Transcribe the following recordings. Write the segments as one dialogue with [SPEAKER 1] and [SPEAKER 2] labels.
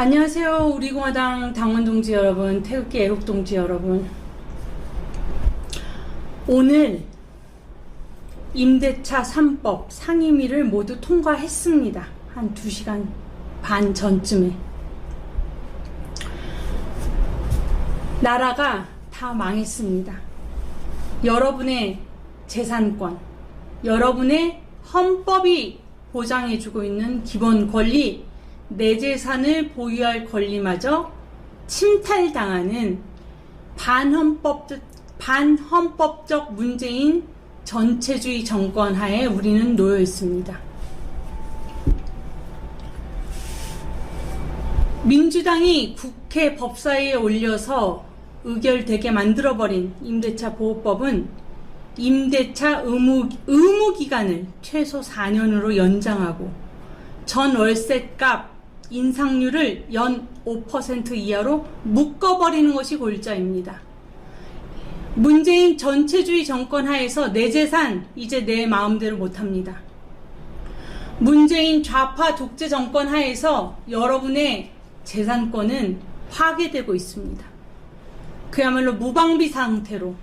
[SPEAKER 1] 안녕하세요. 우리공화당 당원 동지 여러분, 태극기 애국 동지 여러분. 오늘 임대차 3법 상임위를 모두 통과했습니다. 한 2시간 반 전쯤에. 나라가 다 망했습니다. 여러분의 재산권, 여러분의 헌법이 보장해주고 있는 기본 권리, 내 재산을 보유할 권리마저 침탈당하는 반헌법, 반헌법적 문재인 전체주의 정권 하에 우리는 놓여 있습니다. 민주당이 국회 법사위에 올려서 의결되게 만들어버린 임대차 보호법은 임대차 의무, 의무 기간을 최소 4년으로 연장하고 전 월세값 인상률을 연 5% 이하로 묶어버리는 것이 골자입니다. 문재인 전체주의 정권 하에서 내 재산 이제 내 마음대로 못합니다. 문재인 좌파 독재 정권 하에서 여러분의 재산권은 파괴되고 있습니다. 그야말로 무방비 상태로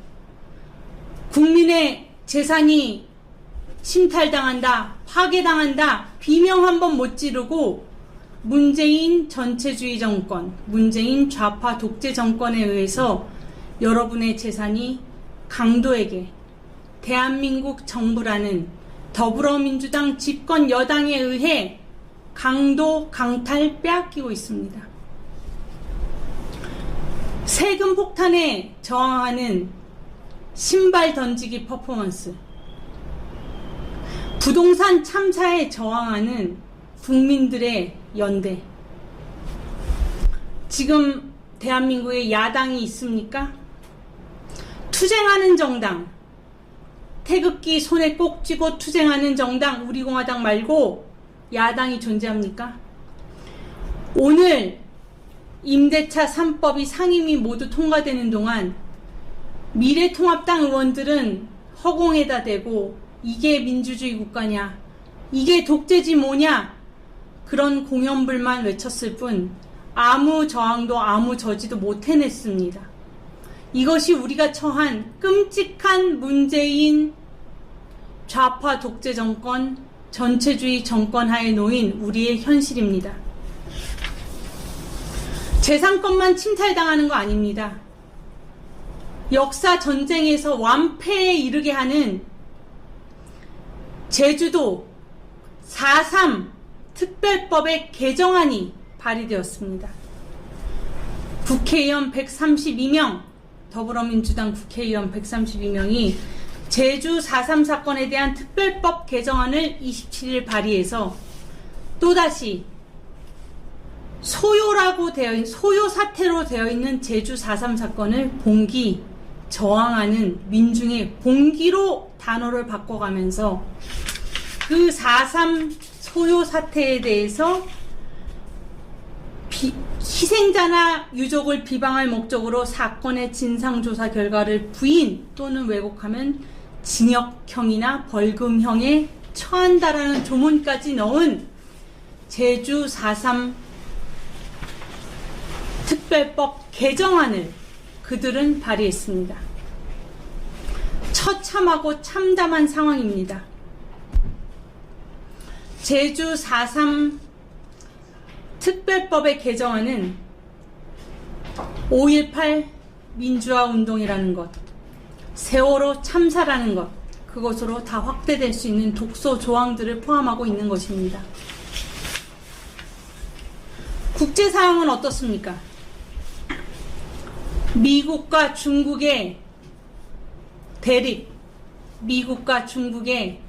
[SPEAKER 1] 국민의 재산이 침탈당한다, 파괴당한다, 비명 한 번 못 지르고 문재인 전체주의 정권, 문재인 좌파 독재 정권에 의해서 여러분의 재산이 강도에게 대한민국 정부라는 더불어민주당 집권 여당에 의해 강도 강탈 빼앗기고 있습니다. 세금 폭탄에 저항하는 신발 던지기 퍼포먼스. 부동산 참사에 저항하는 국민들의 연대. 지금 대한민국에 야당이 있습니까? 투쟁하는 정당. 태극기 손에 꼭 쥐고 투쟁하는 정당, 우리공화당 말고 야당이 존재합니까? 오늘 임대차 3법이 상임위 모두 통과되는 동안 미래통합당 의원들은 허공에다 대고 이게 민주주의 국가냐, 이게 독재지 뭐냐, 그런 공연불만 외쳤을 뿐 아무 저항도 아무 저지도 못 해냈습니다. 이것이 우리가 처한 끔찍한 문재인 좌파 독재 정권, 전체주의 정권 하에 놓인 우리의 현실입니다. 재산권만 침탈당하는 거 아닙니다. 역사 전쟁에서 완패에 이르게 하는 제주도 4.3 특별법의 개정안이 발의되었습니다. 국회의원 132명, 더불어민주당 국회의원 132명이 제주 4.3 사건에 대한 특별법 개정안을 27일 발의해서 또다시 소요라고 되어 있는, 소요 사태로 되어 있는 제주 4.3 사건을 봉기, 저항하는 민중의 봉기로 단어를 바꿔가면서 그 4.3 소요 사태에 대해서 비, 희생자나 유족을 비방할 목적으로 사건의 진상조사 결과를 부인 또는 왜곡하면 징역형이나 벌금형에 처한다라는 조문까지 넣은 제주 4.3 특별법 개정안을 그들은 발의했습니다. 처참하고 참담한 상황입니다. 제주 4.3 특별법의 개정안은 5.18 민주화 운동이라는 것, 세월호 참사라는 것, 그것으로 다 확대될 수 있는 독소 조항들을 포함하고 있는 것입니다. 국제 사항은 어떻습니까? 미국과 중국의 대립, 미국과 중국의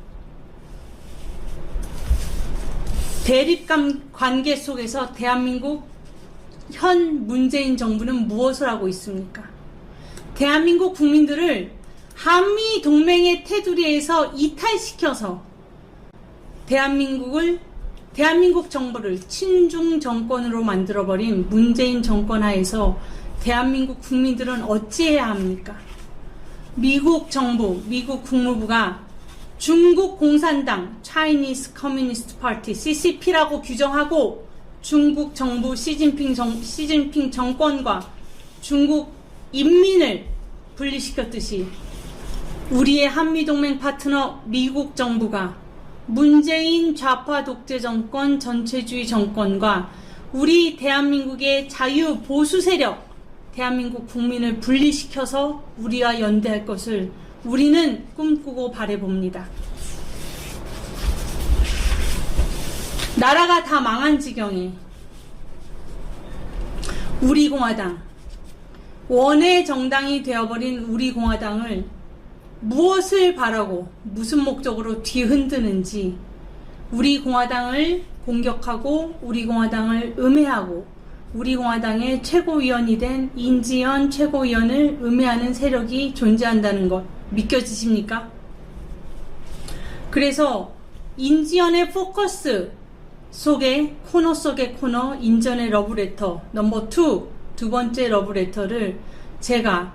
[SPEAKER 1] 대립감 관계 속에서 대한민국 현 문재인 정부는 무엇을 하고 있습니까? 대한민국 국민들을 한미 동맹의 테두리에서 이탈시켜서 대한민국을 대한민국 정부를 친중 정권으로 만들어버린 문재인 정권 하에서 대한민국 국민들은 어찌해야 합니까? 미국 정부, 미국 국무부가 중국 공산당 Chinese Communist Party CCP라고 규정하고 중국 정부 시진핑, 정, 시진핑 정권과 중국 인민을 분리시켰듯이 우리의 한미동맹 파트너 미국 정부가 문재인 좌파 독재 정권 전체주의 정권과 우리 대한민국의 자유 보수 세력 대한민국 국민을 분리시켜서 우리와 연대할 것을 우리는 꿈꾸고 바래봅니다. 나라가 다 망한 지경에 우리 공화당 원의 정당이 되어버린 우리 공화당을 무엇을 바라고 무슨 목적으로 뒤흔드는지 우리 공화당을 공격하고 우리 공화당을 음해하고 우리 공화당의 최고위원이 된 인지연 최고위원을 음해하는 세력이 존재한다는 것 믿겨지십니까? 그래서 인지연의 포커스 속에 코너 속의 코너 인전의 러브레터 넘버 2두 번째 러브레터를 제가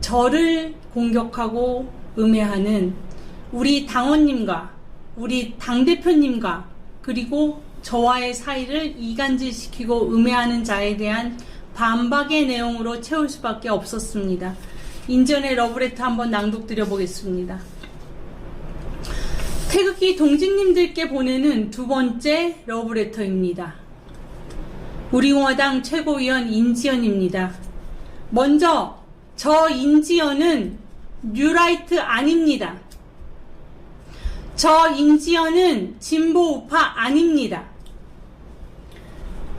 [SPEAKER 1] 저를 공격하고 음해하는 우리 당원님과 우리 당대표님과 그리고 저와의 사이를 이간질시키고 음해하는 자에 대한 반박의 내용으로 채울 수밖에 없었습니다. 인전의 러브레터 한번 낭독 드려 보겠습니다. 태극기 동지님들께 보내는 두 번째 러브레터입니다. 우리 공화당 최고위원 인지연입니다. 먼저 저 인지연은 뉴라이트 아닙니다. 저 인지연은 진보 우파 아닙니다.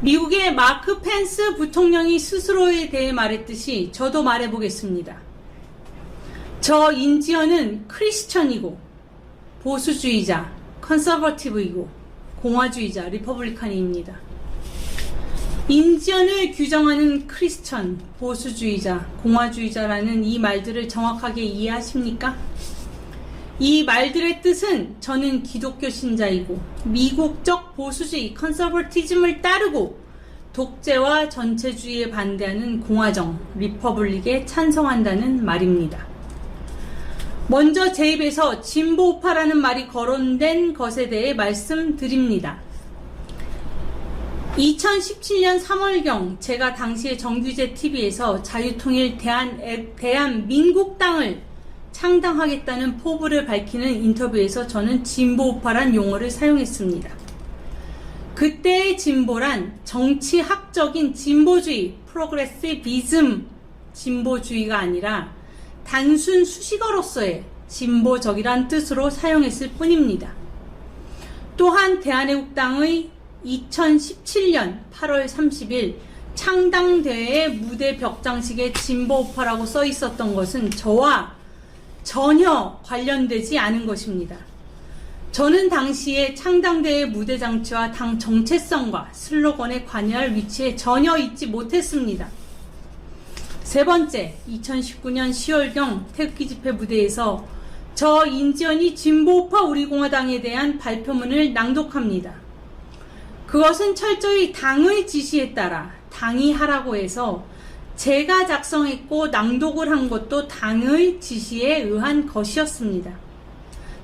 [SPEAKER 1] 미국의 마크 펜스 부통령이 스스로에 대해 말했듯이 저도 말해보겠습니다. 저 인지연은 크리스천이고 보수주의자, 컨서버티브이고 공화주의자, 리퍼블리칸입니다. 인지연을 규정하는 크리스천, 보수주의자, 공화주의자라는 이 말들을 정확하게 이해하십니까? 이 말들의 뜻은 저는 기독교 신자이고 미국적 보수주의 컨서버티즘을 따르고 독재와 전체주의에 반대하는 공화정, 리퍼블릭에 찬성한다는 말입니다. 먼저 제 입에서 진보 우파라는 말이 거론된 것에 대해 말씀드립니다. 2017년 3월경 제가 당시에 정규제 TV에서 자유통일 대한, 대한민국당을 창당하겠다는 포부를 밝히는 인터뷰에서 저는 진보우파란 용어를 사용했습니다. 그때의 진보란 정치학적인 진보주의, 프로그레시비즘 진보주의가 아니라 단순 수식어로서의 진보적이란 뜻으로 사용했을 뿐입니다. 또한 대한애국당의 2017년 8월 30일 창당대회 무대 벽장식에 진보우파라고 써 있었던 것은 저와 전혀 관련되지 않은 것입니다. 저는 당시에 창당대회 무대 장치와 당 정체성과 슬로건에 관여할 위치에 전혀 있지 못했습니다. 세 번째, 2019년 10월경 태극기 집회 무대에서 저 인지연이 진보우파 우리공화당에 대한 발표문을 낭독합니다. 그것은 철저히 당의 지시에 따라 당이 하라고 해서 제가 작성했고 낭독을 한 것도 당의 지시에 의한 것이었습니다.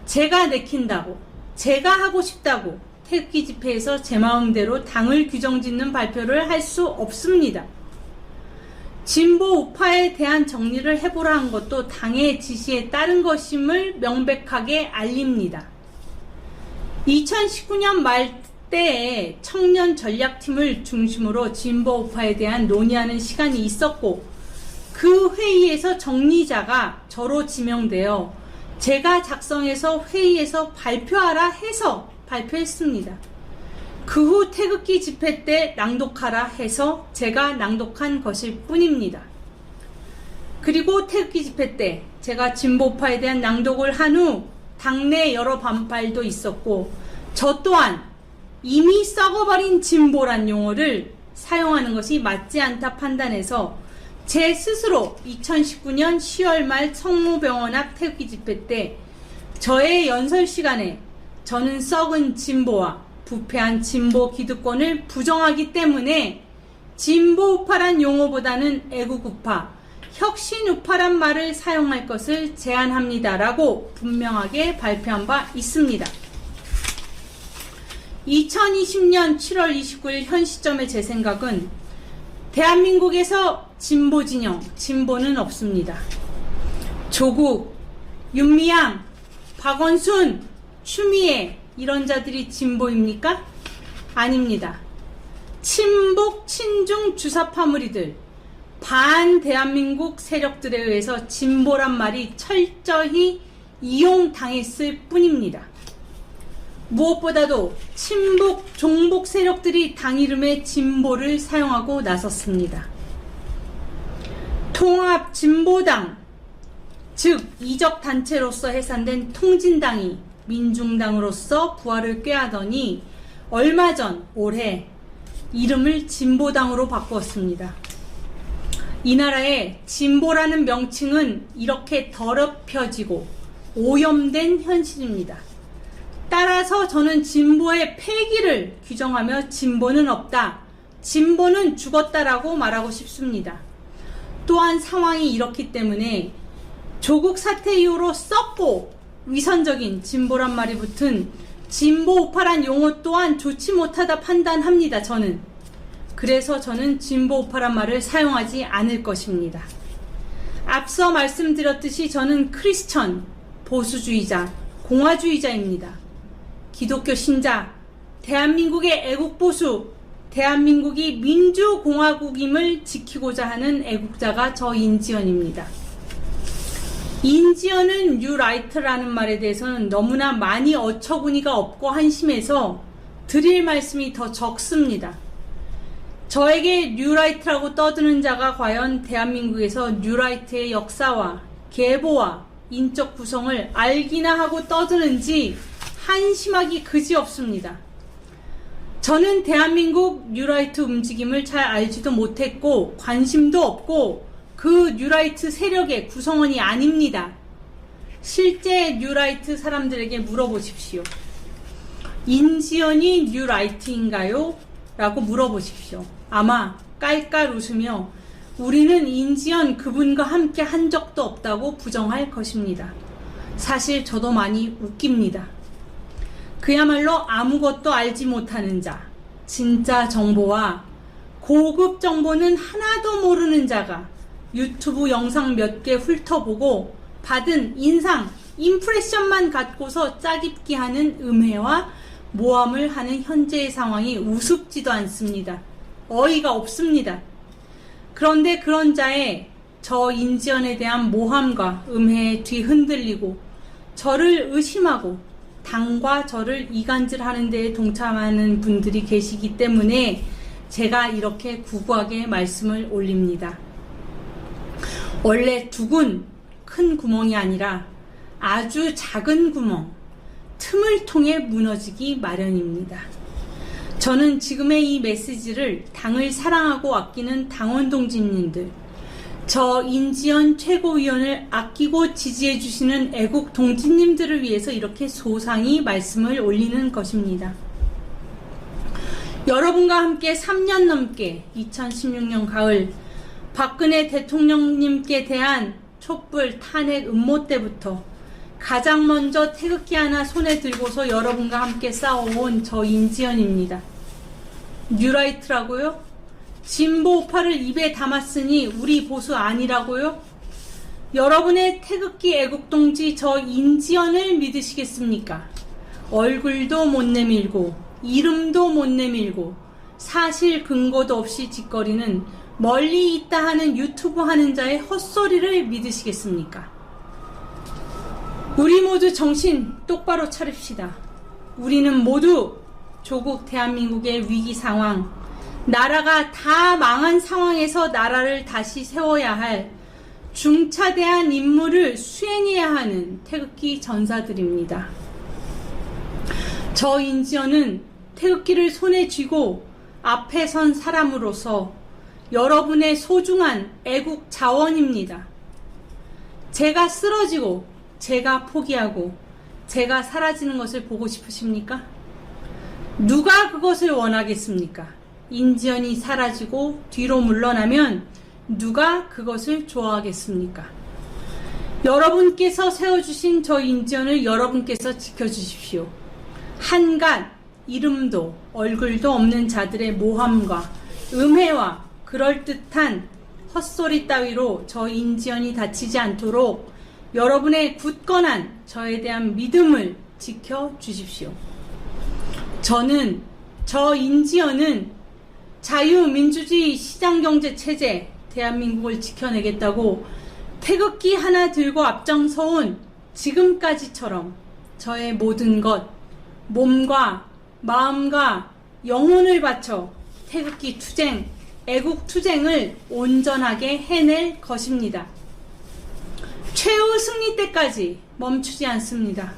[SPEAKER 1] 제가 내킨다고, 제가 하고 싶다고 태극기 집회에서 제 마음대로 당을 규정짓는 발표를 할 수 없습니다. 진보 우파에 대한 정리를 해보라 한 것도 당의 지시에 따른 것임을 명백하게 알립니다. 2019년 말 때에 청년 전략팀을 중심으로 진보 우파에 대한 논의하는 시간이 있었고 그 회의에서 정리자가 저로 지명되어 제가 작성해서 회의에서 발표하라 해서 발표했습니다. 그 후 태극기 집회 때 낭독하라 해서 제가 낭독한 것일 뿐입니다. 그리고 태극기 집회 때 제가 진보파에 대한 낭독을 한 후 당내 여러 반발도 있었고 저 또한 이미 썩어버린 진보란 용어를 사용하는 것이 맞지 않다 판단해서 제 스스로 2019년 10월 말 성모병원 앞 태극기 집회 때 저의 연설 시간에 저는 썩은 진보와 부패한 진보 기득권을 부정하기 때문에 진보 우파란 용어보다는 애국 우파, 혁신 우파란 말을 사용할 것을 제안합니다라고 분명하게 발표한 바 있습니다. 2020년 7월 29일 현 시점의 제 생각은 대한민국에서 진보 진영, 진보는 없습니다. 조국, 윤미향, 박원순, 추미애 이런 자들이 진보입니까? 아닙니다. 친북, 친중 주사파무리들, 반 대한민국 세력들에 의해서 진보란 말이 철저히 이용당했을 뿐입니다. 무엇보다도 친북, 종북 세력들이 당 이름의 진보를 사용하고 나섰습니다. 통합 진보당, 즉 이적 단체로서 해산된 통진당이 민중당으로서 부활을 꾀하더니 얼마 전 올해 이름을 진보당으로 바꾸었습니다. 이 나라의 진보라는 명칭은 이렇게 더럽혀지고 오염된 현실입니다. 따라서 저는 진보의 폐기를 규정하며 진보는 없다. 진보는 죽었다라고 말하고 싶습니다. 또한 상황이 이렇기 때문에 조국 사태 이후로 썩고 위선적인 진보란 말이 붙은 진보 우파란 용어 또한 좋지 못하다 판단합니다. 저는. 그래서 저는 진보 우파란 말을 사용하지 않을 것입니다. 앞서 말씀드렸듯이 저는 크리스천, 보수주의자, 공화주의자입니다. 기독교 신자, 대한민국의 애국보수, 대한민국이 민주공화국임을 지키고자 하는 애국자가 저 인지연입니다. 인지연은 뉴라이트라는 말에 대해서는 너무나 많이 어처구니가 없고 한심해서 드릴 말씀이 더 적습니다. 저에게 뉴라이트라고 떠드는 자가 과연 대한민국에서 뉴라이트의 역사와 계보와 인적 구성을 알기나 하고 떠드는지 한심하기 그지 없습니다. 저는 대한민국 뉴라이트 움직임을 잘 알지도 못했고 관심도 없고 그 뉴라이트 세력의 구성원이 아닙니다. 실제 뉴라이트 사람들에게 물어보십시오. 인지연이 뉴라이트인가요? 라고 물어보십시오. 아마 깔깔 웃으며 우리는 인지연 그분과 함께 한 적도 없다고 부정할 것입니다. 사실 저도 많이 웃깁니다. 그야말로 아무것도 알지 못하는 자, 진짜 정보와 고급 정보는 하나도 모르는 자가 유튜브 영상 몇 개 훑어보고 받은 인상, 임프레션만 갖고서 짜깁기 하는 음해와 모함을 하는 현재의 상황이 우습지도 않습니다. 어이가 없습니다. 그런데 그런 자의 저 인지연에 대한 모함과 음해에 뒤흔들리고 저를 의심하고 당과 저를 이간질하는 데에 동참하는 분들이 계시기 때문에 제가 이렇게 구구하게 말씀을 올립니다. 원래 두근 큰 구멍이 아니라 아주 작은 구멍, 틈을 통해 무너지기 마련입니다. 저는 지금의 이 메시지를 당을 사랑하고 아끼는 당원 동지님들, 저 인지연 최고위원을 아끼고 지지해 주시는 애국 동지님들을 위해서 이렇게 소상히 말씀을 올리는 것입니다. 여러분과 함께 3년 넘게 2016년 가을 박근혜 대통령님께 대한 촛불 탄핵 음모 때부터 가장 먼저 태극기 하나 손에 들고서 여러분과 함께 싸워온 저 인지연입니다. 뉴라이트라고요? 진보 우파를 입에 담았으니 우리 보수 아니라고요? 여러분의 태극기 애국동지 저 인지연을 믿으시겠습니까? 얼굴도 못 내밀고 이름도 못 내밀고 사실 근거도 없이 짓거리는 멀리 있다 하는 유튜브 하는 자의 헛소리를 믿으시겠습니까? 우리 모두 정신 똑바로 차립시다. 우리는 모두 조국 대한민국의 위기 상황, 나라가 다 망한 상황에서 나라를 다시 세워야 할 중차대한 임무를 수행해야 하는 태극기 전사들입니다. 저 인지연은 태극기를 손에 쥐고 앞에 선 사람으로서 여러분의 소중한 애국 자원입니다. 제가 쓰러지고, 제가 포기하고, 제가 사라지는 것을 보고 싶으십니까? 누가 그것을 원하겠습니까? 인지연이 사라지고 뒤로 물러나면 누가 그것을 좋아하겠습니까? 여러분께서 세워주신 저 인지연을 여러분께서 지켜주십시오. 한갓 이름도 얼굴도 없는 자들의 모함과 음해와 그럴듯한 헛소리 따위로 저 인지연이 다치지 않도록 여러분의 굳건한 저에 대한 믿음을 지켜 주십시오. 저는 저 인지연은 자유민주주의 시장경제 체제 대한민국을 지켜내겠다고 태극기 하나 들고 앞장서온 지금까지처럼 저의 모든 것, 몸과 마음과 영혼을 바쳐 태극기 투쟁, 애국 투쟁을 온전하게 해낼 것입니다. 최후 승리 때까지 멈추지 않습니다.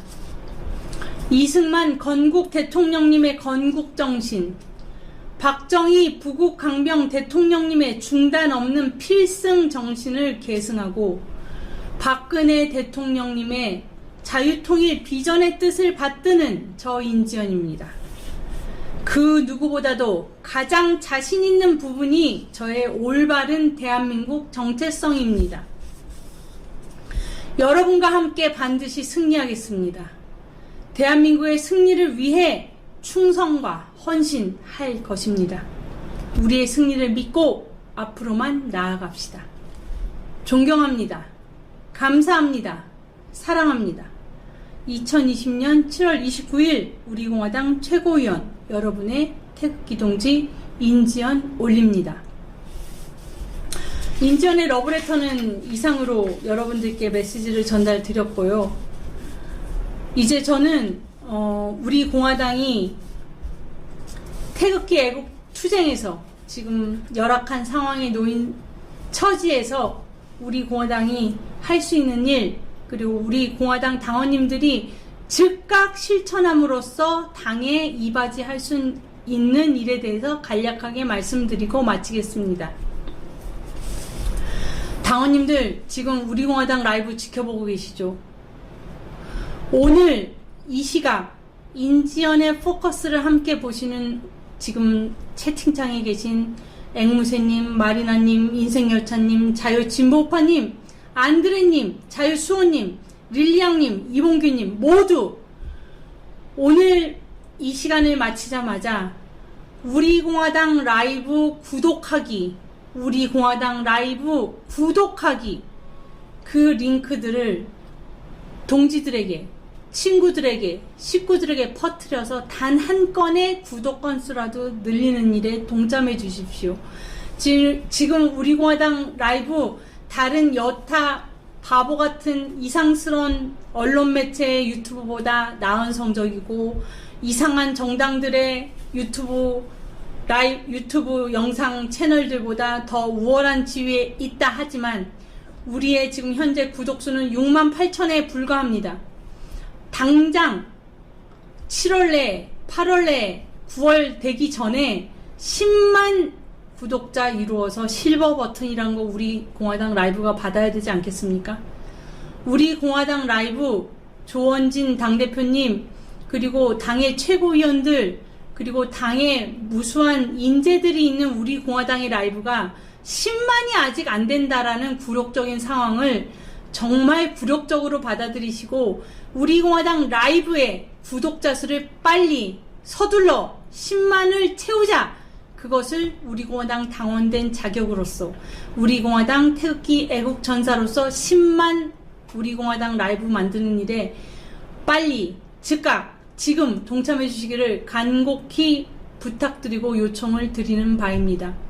[SPEAKER 1] 이승만 건국 대통령님의 건국 정신, 박정희 부국 강병 대통령님의 중단 없는 필승 정신을 계승하고 박근혜 대통령님의 자유통일 비전의 뜻을 받드는 저 인지연입니다. 그 누구보다도 가장 자신 있는 부분이 저의 올바른 대한민국 정체성입니다. 여러분과 함께 반드시 승리하겠습니다. 대한민국의 승리를 위해 충성과 헌신할 것입니다. 우리의 승리를 믿고 앞으로만 나아갑시다. 존경합니다. 감사합니다. 사랑합니다. 2020년 7월 29일 우리공화당 최고위원 여러분의 태극기 동지 인지연 올립니다. 인지연의 러브레터는 이상으로 여러분들께 메시지를 전달 드렸고요. 이제 저는 어, 우리 공화당이 태극기 애국 투쟁에서 지금 열악한 상황에 놓인 처지에서 우리 공화당이 할 수 있는 일 그리고 우리 공화당 당원님들이 즉각 실천함으로써 당에 이바지할 수 있는 일에 대해서 간략하게 말씀드리고 마치겠습니다. 당원님들 지금 우리 공화당 라이브 지켜보고 계시죠? 오늘 이 시각 인지연의 포커스를 함께 보시는 지금 채팅창에 계신 앵무새님, 마리나님, 인생열차님, 자유진보파님, 안드레님, 자유수호님, 릴리앙님, 이봉규님 모두 오늘 이 시간을 마치자마자 우리 공화당 라이브 구독하기, 우리 공화당 라이브 구독하기 그 링크들을 동지들에게 친구들에게 식구들에게 퍼뜨려서 단 한 건의 구독 건수라도 늘리는 일에 동참해 주십시오. 지, 지금 우리 공화당 라이브 다른 여타 바보 같은 이상스러운 언론 매체의 유튜브보다 나은 성적이고 이상한 정당들의 유튜브 라이브 유튜브 영상 채널들보다 더 우월한 지위에 있다 하지만 우리의 지금 현재 구독 수는 6만 8천에 불과합니다. 당장 7월 내, 8월 내, 9월 되기 전에 10만 구독자 이루어서 실버 버튼이란 거 우리 공화당 라이브가 받아야 되지 않겠습니까? 우리 공화당 라이브 조원진 당대표님 그리고 당의 최고위원들 그리고 당의 무수한 인재들이 있는 우리 공화당의 라이브가 10만이 아직 안 된다라는 굴욕적인 상황을 정말 굴욕적으로 받아들이시고 우리 공화당 라이브의 구독자 수를 빨리 서둘러 10만을 채우자. 그것을 우리 공화당 당원된 자격으로서 우리 공화당 태극기 애국 전사로서 10만 우리 공화당 라이브 만드는 일에 빨리 즉각 지금 동참해 주시기를 간곡히 부탁드리고 요청을 드리는 바입니다.